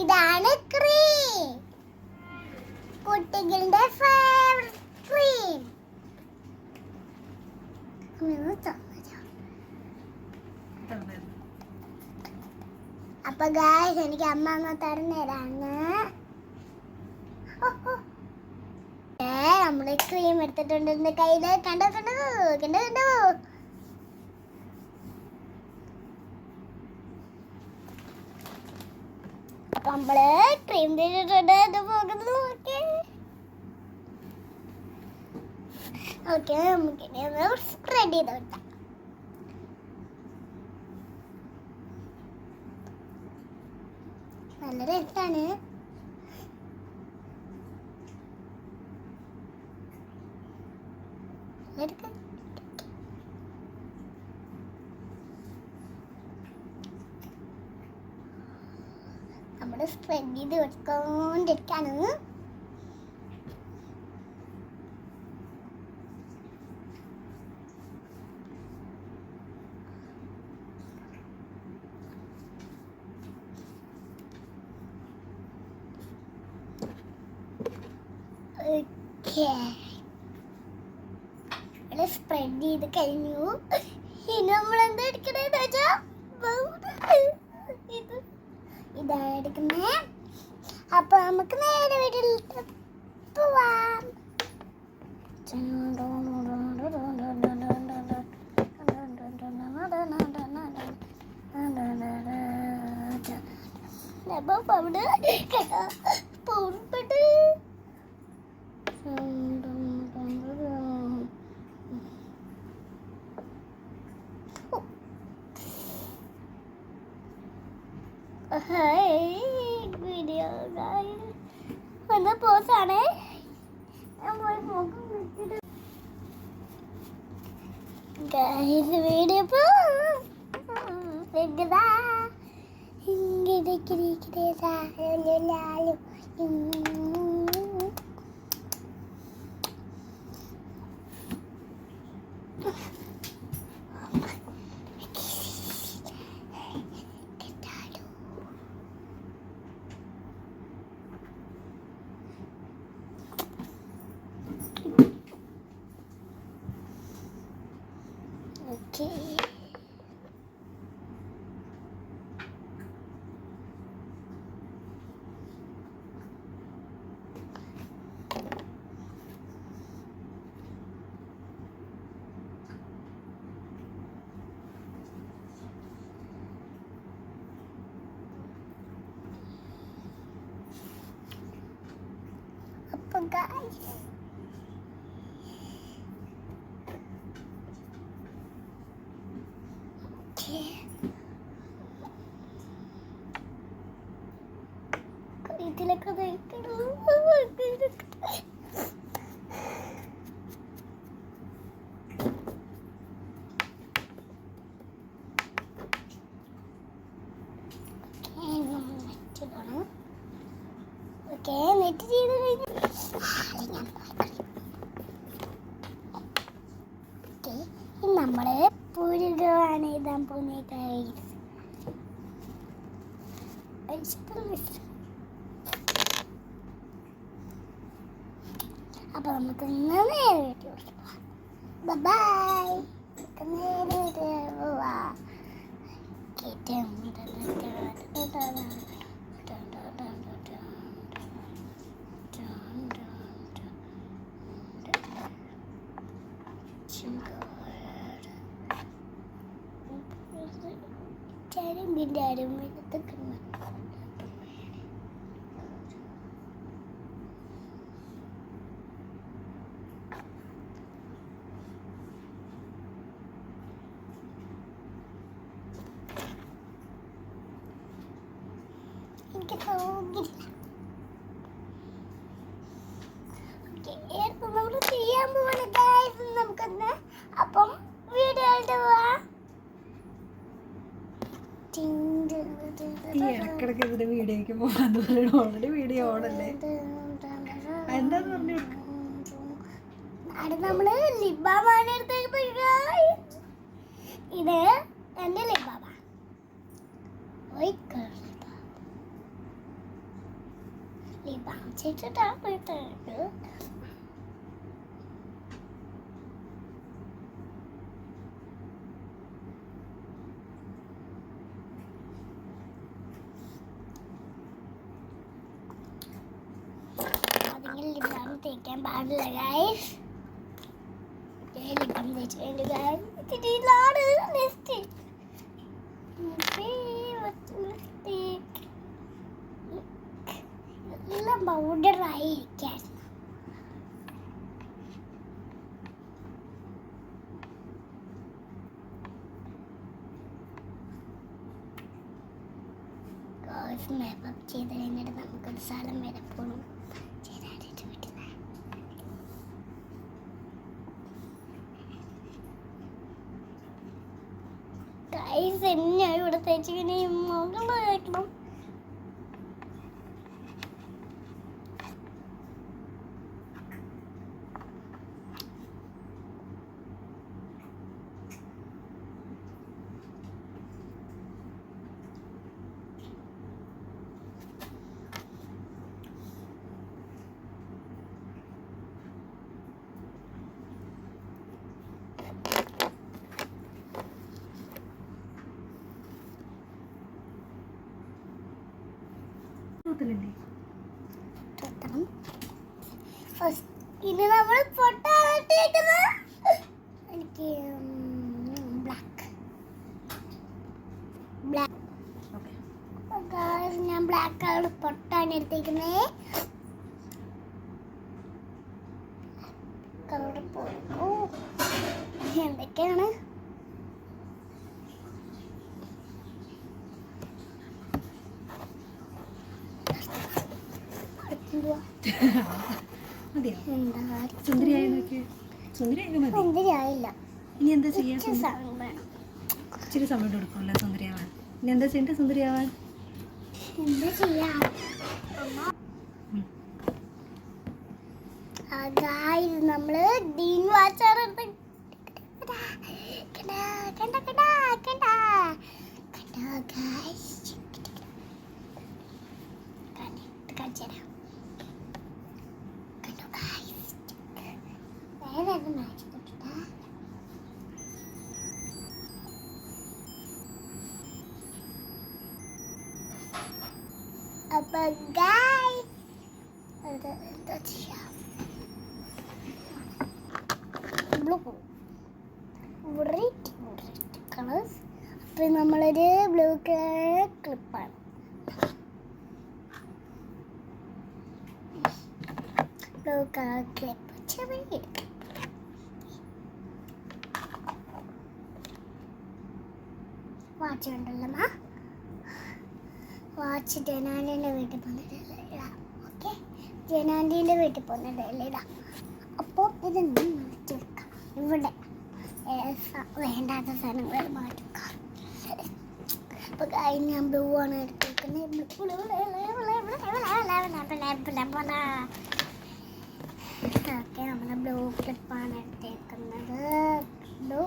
ഇതാണ് ക്രീം കുട്ടികളുടെ favourite cream അപ്പൊ ഗായ്സ് എനിക്ക് അമ്മ അമ്മ തരുന്നതാണ്. നമ്മുടെ ക്രീം എടുത്തിട്ടുണ്ട് കയ്യിൽ. കണ്ടോ കണ്ടോ? കണ്ടോ കണ്ടോ? നമ്മൾ ക്രീം തേച്ചിട്ടുണ്ട് അത് പോകുന്നത് നോക്കി. ഓക്കെ നമുക്ക് ഇനി ഒന്ന് സ്പ്രെഡ് ചെയ്ത് വിട്ടാം നല്ല രസാണ്. എടുക്ക നമ്മുടെ സ്പ്രെഡ് ചെയ്ത് ഓക്കേ സ്പ്രെഡ് ചെയ്ത് കഴിഞ്ഞു. ഇനി നമ്മൾ എന്താ എടുക്കണേന്ന് വെച്ചാ ഇത് ഇതാണ് എടുക്കുന്നേ. അപ്പൊ നമുക്ക് നേരെ വീട്ടിൽ പോവാം. അപ്പൊ അവിടെ വീഡിയോ ഒന്ന് പോസാണേ വീഡിയോ ഇങ്ങനെ ലാലു ഓക്കേ അപ്പൊ ഗൈസ് ഇതിലൊക്കെ ഓക്കെ നെറ്റ് ചെയ്ത് കഴിഞ്ഞു ഓക്കെ നമ്മൾ Ayan po niya guys. Alis to the na na Bye-bye. Jingle. അരുമ്പത്തൊക്കെ എനിക്ക് സൗകര്യമില്ല നമ്മൾ ചെയ്യാൻ പോവാണ് അപ്പം ഈ ഇടക്കിടക്ക് ഇവിടെ വീഡിയോയ്ക്ക് പോകാൻ പറയണം ഓൾറെഡി വീഡിയോ ഓണല്ലേ എന്താന്ന് പറഞ്ഞു നമ്മൾ ലിബാബാണ് ഇത് എന്റെ ലിബാബ ലിബാം പോയിട്ട് തേക്കാൻ പാടില്ല ഗൈസ് ലിബാം തേച്ചിട്ടുണ്ട് ഗൈസ് നെക്സ്റ്റ് എല്ലാം പൗഡറായി ഇരിക്കാൻ മേക്കപ്പ് ചെയ്ത് കഴിഞ്ഞിട്ട് നമുക്കൊരു സ്ഥലം വരെ പോകണം ഗൈസ് എന്നെ ഇവിടെ തേച്ചിങ്ങനെ മുകളിൽ തേക്കണം ഫസ്റ്റ് ഇനി നമ്മൾ എനിക്ക് ബ്ലാക്ക് ബ്ലാക്ക് ഞാൻ ബ്ലാക്ക് കളർ പൊട്ടാണ് എടുത്തേക്കുന്നത് കളർ എന്തൊക്കെയാണ് മതിയോ? സുന്ദരിയായി നോക്കി സുന്ദരിയായി മതി. എന്തിനായില്ല ഇനി എന്താ ചെയ്യാ ഇച്ചിരി സമയം കൊടുക്കുമല്ലോ സുന്ദരിയാവാൻ. ഇനി എന്താ ചെയ്യണ്ടേ സുന്ദരിയാവാൻ? എന്താ ചെയ്യാ? നമ്മൾ ഡീൻ വാച്ചർ കണ്ടാ കണ്ട. കണ്ട കണ്ട കണ്ട ഗായ്സ് കാണിച്ചുതരാം കണ്ടോ ഗായ്സ് വേറെ അത് മാറ്റി കൊടുത്താ ഗായ്സ് അത് എന്താ ചെയ്യാ ബ്ലൂ റെഡ് കളേഴ്സ് അപ്പം നമ്മളൊരു ബ്ലൂ കളർ ക്ലിപ്പാണ് ബ്ലൂ കളർ ക്ലിപ്പ് ചെറിയ ക്ലിപ്പ് വാച്ച് ഉണ്ടല്ലോ വാച്ച് ജനാന്റെ വീട്ടിൽ പോകുന്നില്ല ഓക്കെ ജനാന്റീന്റെ വീട്ടിൽ ഇടാം അപ്പോൾ ഇതൊന്ന് മാറ്റി വെക്കാം ഇവിടെ വേണ്ടാത്ത സാധനങ്ങൾ മാറ്റി വെക്കാം അപ്പോൾ കഴിഞ്ഞ് ഞാൻ ബ്ലൂ ആണ് എടുത്തേക്കുന്നത് ഓക്കെ നമ്മൾ ബ്ലൂ ക്ലിപ്പാണ് എടുത്തേക്കുന്നത് ബ്ലൂ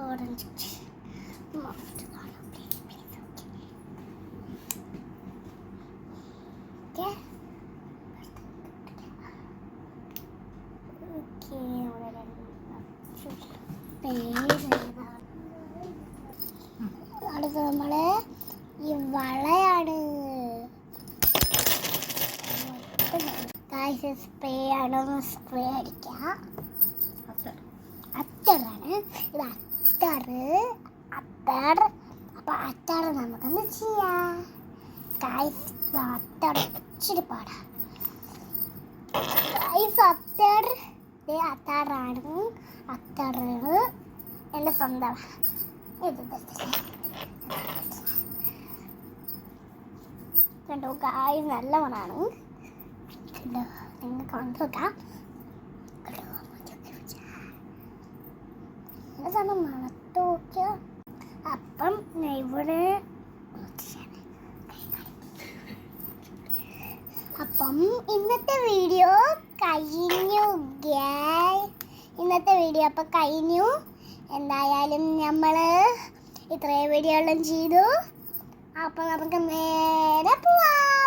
ഓറഞ്ച് ഓക്കെ അടുത്ത നമ്മൾ ഈ വളയാണ് സ്പ്രേ ആണോ. സ്പ്രേ അടിക്കുക അത്തറാണ്. ഇത് അത്തറ്. അത്തർ അപ്പൊ അത്തറ് നമുക്കൊന്ന് ചെയ്യാം. കായ്സ് അത്തർ ഇച്ചിരി പാടാ. കായ്സ് അത്തർ അത്താറാണ്. അത്തറ്. എന്റെ സ്വന്തം. ഇത്? കണ്ടോ? കായ് നല്ലവണാണ് കണ്ടോ? നിങ്ങൾ കണ്ടു നോക്കാം കണ്ടോ ഇതാണ് മണത്ത് നോക്കിയ. അപ്പം ഇവിടെ അപ്പം ഇന്നത്തെ വീഡിയോ കഴിഞ്ഞു. ഇന്നത്തെ വീഡിയോ അപ്പം കഴിഞ്ഞു. എന്തായാലും നമ്മൾ ഇത്രയും വീഡിയോ എല്ലാം ചെയ്തു. അപ്പം നമുക്ക് നേരെ പോവാം.